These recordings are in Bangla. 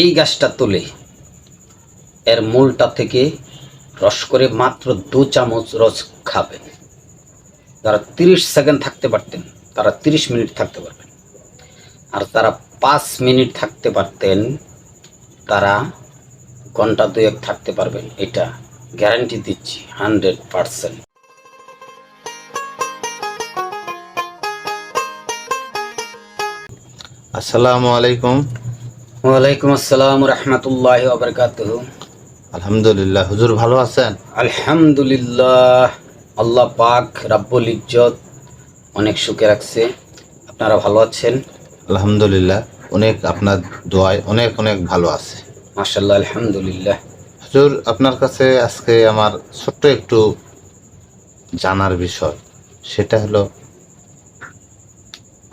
এই গাছটা তুলে। এর মূলটা থেকে রস করে মাত্র দু চামচ রস খাবেন। যারা তিরিশ সেকেন্ড থাকতে পারতেন, তারা তিরিশ মিনিট থাকতে পারবেন। আর তারা পাঁচ মিনিট থাকতে পারতেন, তারা ঘণ্টা দুয়েক থাকতে পারবেন। এটা গ্যারান্টি দিচ্ছি, হান্ড্রেড পারসেন্ট। আসসালামু আলাইকুম। ওয়ালাইকুম আসসালাম রহমতুল্লাহ আবরকাতহ আলহামদুলিল্লাহ হুজুর ভালো আছেন? আলহামদুলিল্লাহ আল্লাহ পাক রাব্বুল ইজ্জত অনেক সুখে রাখছে। আপনারা ভালো আছেন? আলহামদুলিল্লাহ অনেক আপনার দোয়ায় অনেক অনেক ভালো আছে। মাশাল্লাহ আলহামদুলিল্লাহ। হুজুর আপনার কাছে আজকে আমার ছোট্ট একটু জানার বিষয়। সেটা হলো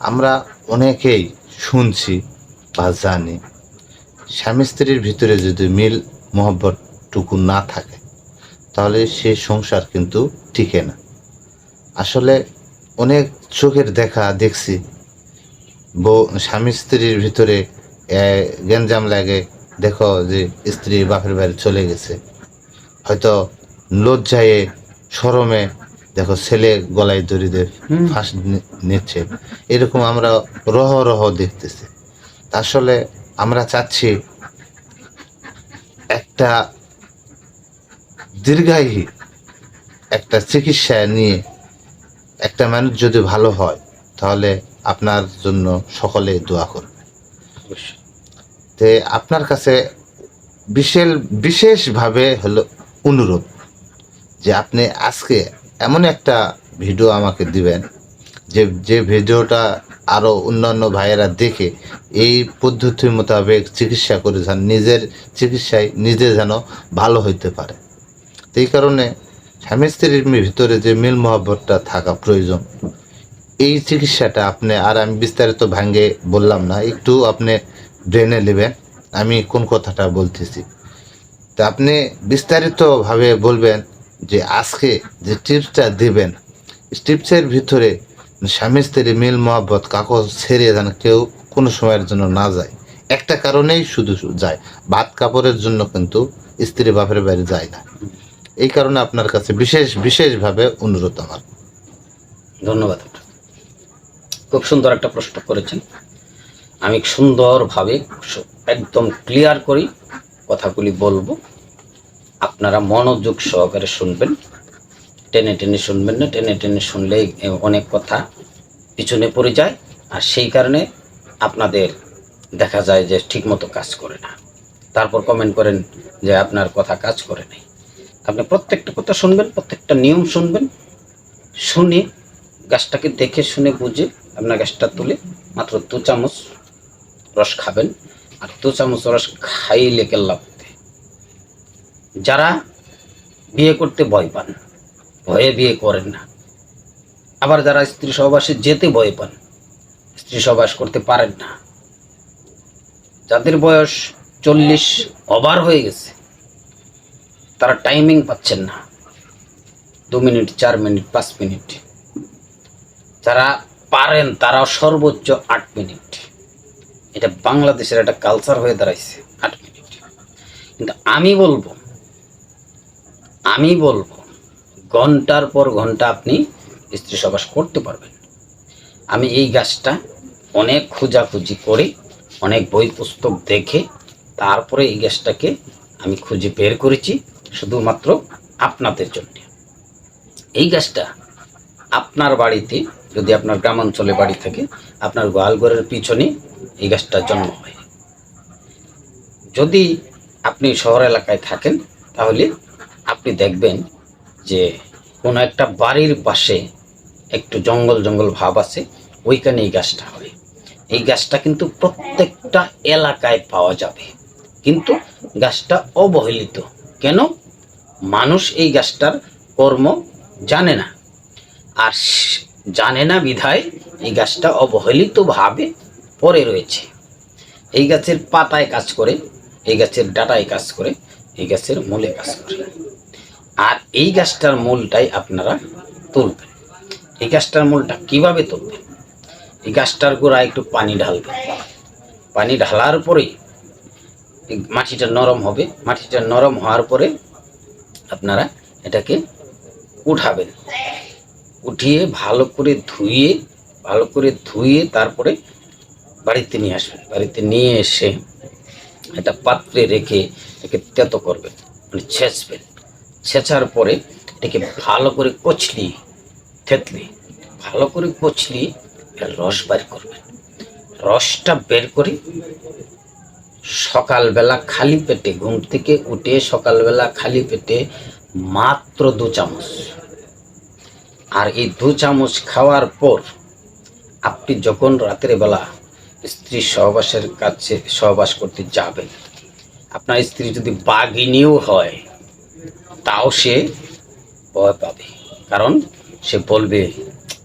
আমরা অনেকেই শুনছি বা জানি স্বামী স্ত্রীর ভিতরে যদি মিল মহব্বতটুকু না থাকে তাহলে সে সংসার কিন্তু টিকে না। আসলে অনেক চোখের দেখা দেখছি বউ স্বামী স্ত্রীর ভিতরে গ্যাঞ্জাম লাগে দেখো যে স্ত্রী বাপের বাড়ি চলে গেছে। হয়তো লজ্জায়ে শরমে দেখো ছেলে গলায় দড়িতে হুম। ফাঁস নিচ্ছে। এরকম আমরা রহ রহ দেখতেছি। আসলে আমরা চাচ্ছি একটা দীর্ঘায়ী একটা চিকিৎসা নিয়ে একটা মানুষ যদি ভালো হয়, তাহলে আপনার জন্য সকলে দোয়া করবে। তে আপনার কাছে বিশেষ বিশেষভাবে হলো অনুরোধ যে আপনি আজকে এমন একটা ভিডিও আমাকে দিবেন, যে যে ভিডিওটা আরও অন্যান্য ভাইয়েরা দেখে এই পদ্ধতি মোতাবেক চিকিৎসা করে যান নিজের চিকিৎসায় নিজে যেন ভালো হইতে পারে। এই কারণে স্বামী স্ত্রীর ভিতরে যে মিল মহব্বতটা থাকা প্রয়োজন, এই চিকিৎসাটা আপনি আর আমি বিস্তারিত ভাঙ্গে বললাম না, একটু আপনি ব্রেনে নেবেন, আমি কোন কথাটা বলতেছি। তা আপনি বিস্তারিতভাবে বলবেন যে আজকে যে টিপসটা দেবেন, টিপসের ভিতরে স্বামী স্ত্রী মিল, মহব্বত কাকো ছেড়ে যেন কেউ কোনো সময়ের জন্য না যায়। একটা কারণেই শুধু যায়। ভাত কাপড়ের জন্য কিন্তু স্ত্রী বাপের বাইরে যায় না। এই কারণে আপনার কাছে বিশেষ, বিশেষভাবে অনুরোধ আমার। ধন্যবাদ খুব সুন্দর একটা প্রশ্ন করেছেন। আমি সুন্দরভাবে একদম ক্লিয়ার করি কথাগুলি বলব। আপনারা মনোযোগ সহকারে শুনবেন। টেনে টেনে শুনবেন না, টেনে টেনে শুনলে অনেক কথা পিছনে পড়ে যায়, আর সেই কারণে আপনাদের দেখা যায় যে ঠিকমতো কাজ করে না। তারপর কমেন্ট করেন যে আপনার কথা কাজ করে নাই। আপনি প্রত্যেকটা কথা শুনবেন, প্রত্যেকটা নিয়ম শুনবেন, শুনে গাছটাকে দেখে শুনে বুঝে আপনার গাছটা তুলে মাত্র দু চামচ রস খাবেন, আর দু চামচ রস খাইলে কেল্লা যারা বিয়ে করতে ভয় পান ভয়ে বিয়ে করেন না। আবার যারা স্ত্রী সহবাসে যেতে ভয় পান, স্ত্রী সহবাস করতে পারেন না। যাদের বয়স চল্লিশ ওভার হয়ে গেছে, তারা টাইমিং পাচ্ছেন না। দু মিনিট, চার মিনিট, পাঁচ মিনিট। যারা পারেন তারা সর্বোচ্চ আট মিনিট। এটা বাংলাদেশের একটা কালচার হয়ে দাঁড়াইছে, আট মিনিট। কিন্তু আমি বলব আমি বলব ঘণ্টার পর ঘণ্টা আপনি স্ত্রী সবাস করতে পারবেন। আমি এই গাছটা অনেক খোঁজাখুঁজি করে, অনেক বই পুস্তক দেখে, তারপরে এই গাছটাকে আমি খুঁজে বের করেছি শুধুমাত্র আপনাদের জন্য। এই গাছটা আপনার বাড়িতে, যদি আপনার গ্রামাঞ্চলে বাড়ি থাকে, আপনার গোয়ালঘরের পিছনে এই গাছটার জন্ম হয়। যদি আপনি শহর এলাকায় থাকেন, তাহলে আপনি দেখবেন যে কোনো একটা বাড়ির পাশে একটু জঙ্গল জঙ্গল ভাব আছে, ওইখানে এই গাছটা হয় এই গাছটা কিন্তু প্রত্যেকটা এলাকায় পাওয়া যাবে। কিন্তু গাছটা অবহেলিত। কেন? মানুষ এই গাছটার কর্ম জানে না। আর জানে না বিধায় এই গাছটা অবহেলিতভাবে পড়ে রয়েছে। এই গাছের পাতায় কাজ করে, এই গাছের ডাটায় কাজ করে, এই গাছের মূলে কাজ করে। আর এই গাছটার মূলটাই আপনারা তুলবেন। এই গাছটার মূলটা কীভাবে তুলবেন? এই গাছটার গোড়ায় একটু পানি ঢালবেন। পানি ঢালার পরেই মাটিটা নরম হবে। মাটিটা নরম হওয়ার পরে আপনারা এটাকে উঠাবেন। উঠিয়ে ভালো করে ধুয়ে, ভালো করে ধুয়ে তারপরে বাড়িতে নিয়ে আসবেন। বাড়িতে নিয়ে এসে একটা পাত্রে রেখে এটাকে তেতো করবেন মানে ছেঁচবেন। ছেঁচার পরে এটাকে ভালো করে কচলি, থেতলি, ভালো করে কচলি রস বের করবেন। রসটা বের করে সকালবেলা খালি পেটে, ঘুম থেকে উঠে সকালবেলা খালি পেটে মাত্র দু চামচ। আর এই দু চামচ খাওয়ার পর আপনি যখন রাতের বেলা স্ত্রী সহবাসের কাছে সহবাস করতে যাবেন, আপনার স্ত্রী যদি বাঘিনীও হয় তাও সে ভয় পাবে। কারণ সে বলবে,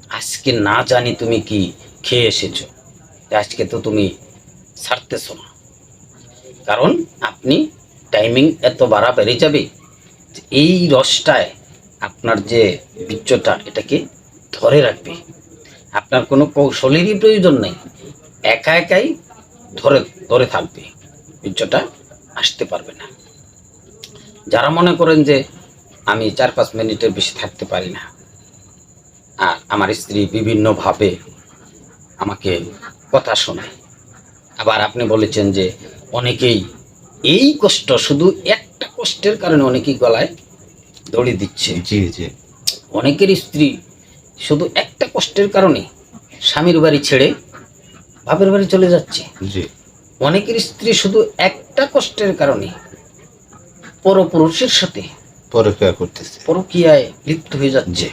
আজকে না জানি তুমি কি খেয়ে এসেছ। আজকে তো তুমি ছাড়তেছো না। কারণ আপনি টাইমিং এত বাড়া বেড়ে যাবে এই রসটায় আপনার যে বীর্যটা, এটাকে ধরে রাখবে। আপনার কোনো কৌশলেরই প্রয়োজন নেই। একা একাই ধরে ধরে থাকবে। বীর্যটা আসতে পারবে না। যারা মনে করেন যে আমি চার পাঁচ মিনিটের বেশি থাকতে পারি না আর আমার স্ত্রী বিভিন্নভাবে আমাকে কথা শোনায়। আবার আপনি বলেছেন যে অনেকেই এই কষ্ট শুধু একটা কষ্টের কারণে অনেকেই গলায় দড়ি দিচ্ছে। জি জি। অনেকের স্ত্রী শুধু একটা কষ্টের কারণে স্বামীর বাড়ি ছেড়ে বাপের বাড়ি চলে যাচ্ছে। জি। অনেকের স্ত্রী শুধু একটা কষ্টের কারণে পরপুরুষের সাথে পরীক্ষা করতেছে। পরকীয়ায় লিপ্ত হয়ে যাচ্ছে।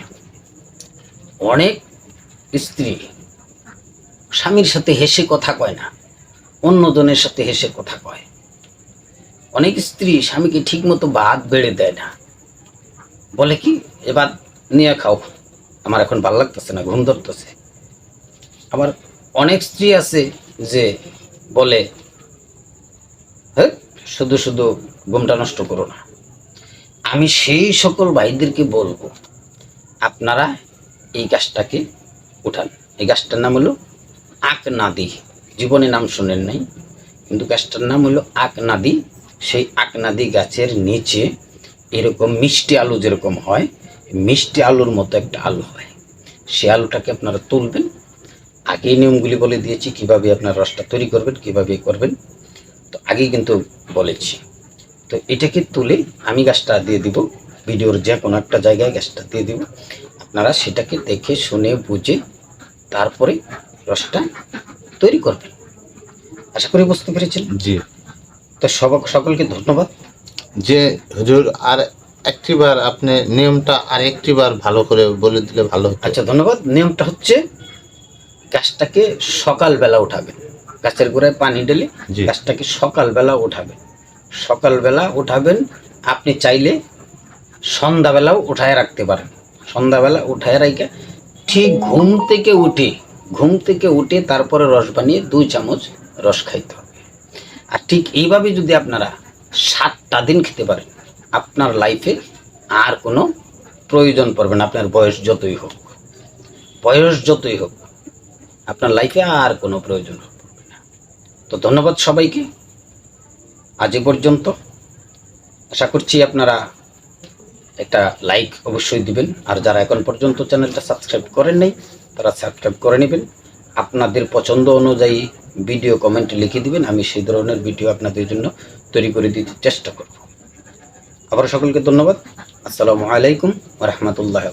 অনেক স্ত্রী স্বামীর সাথে হেসে কথা কয় না অন্যজনের সাথে হেসে কথা কয়। অনেক স্ত্রী স্বামীকে ঠিক মতো ভাত বেড়ে দেয় না। বলে কি এবার নিয়ে খাও। আমার এখন ভালো লাগতেছে না ঘুম ধরতেছে। আবার অনেক স্ত্রী আছে যে বলে হ্যাঁ শুধু শুধু ঘুমটা নষ্ট করো না। আমি সেই সকল ভাইদেরকে বলব, আপনারা এই গাছটাকে উঠান। এই গাছটার নাম হলো আক নাদি জীবনে নাম শোনেন নাই, কিন্তু গাছটার নাম হলো আক নাদি সেই আক নাদি গাছের নিচে এরকম মিষ্টি আলু যেরকম হয়, মিষ্টি আলুর মতো একটা আলু হয়। সে আলুটাকে আপনারা তুলবেন। আগেই নিয়মগুলি বলে দিয়েছি, কীভাবে আপনার রসটা তৈরি করবেন, কীভাবে করবেন। তো আগেই কিন্তু বলেছি। তো এটাকে তুলে আমি গাছটা দিয়ে দিব। ভিডিওর যে কোনো একটা জায়গায় গাছটা দিয়ে দিব। আপনারা সেটাকে দেখে শুনে বুঝে তারপরে রসটা তৈরি করবেন। আশা করি বুঝতে পেরেছেন? জি। তো সব সকলকে ধন্যবাদ। যে হুজুর আর একটিবার আপনি নিয়মটা আর একটিবার ভালো করে বলে দিলে ভালো হতো। আচ্ছা ধন্যবাদ। নিয়মটা হচ্ছে গাছটাকে সকালবেলা উঠাবেন। গাছের গোড়ায় পানি ঢেলে। গাছটাকে সকালবেলা উঠাবেন। সকালবেলা উঠাবেন, আপনি চাইলে সন্ধ্যাবেলাও উঠায় রাখতে পারেন। সন্ধ্যাবেলা উঠায় রাখে ঠিক ঘুম থেকে উঠে, ঘুম থেকে উঠে তারপরে রস বানিয়ে দুই চামচ রস খাইতে হবে। আর ঠিক এইভাবে যদি আপনারা সাতটা দিন খেতে পারেন, আপনার লাইফে আর কোনো প্রয়োজন পড়বে না, আপনার বয়স যতই হোক। বয়স যতই হোক, আপনার লাইফে আর কোনো প্রয়োজন পড়বে না। তো ধন্যবাদ সবাইকে। আজ পর্যন্ত। আশা করছি আপনারা একটা লাইক অবশ্যই দিবেন। আর যারা এখন পর্যন্ত চ্যানেলটা সাবস্ক্রাইব করেন নাই, তারা সাবস্ক্রাইব করে নেবেন। আপনাদের পছন্দ অনুযায়ী ভিডিও কমেন্টে লিখে দিবেন। আমি সেই ধরনের ভিডিও আপনাদের জন্য তৈরি করে দিতে চেষ্টা করব। আবার সকলকে ধন্যবাদ। আসসালামু আলাইকুম রহমতুল্লাহ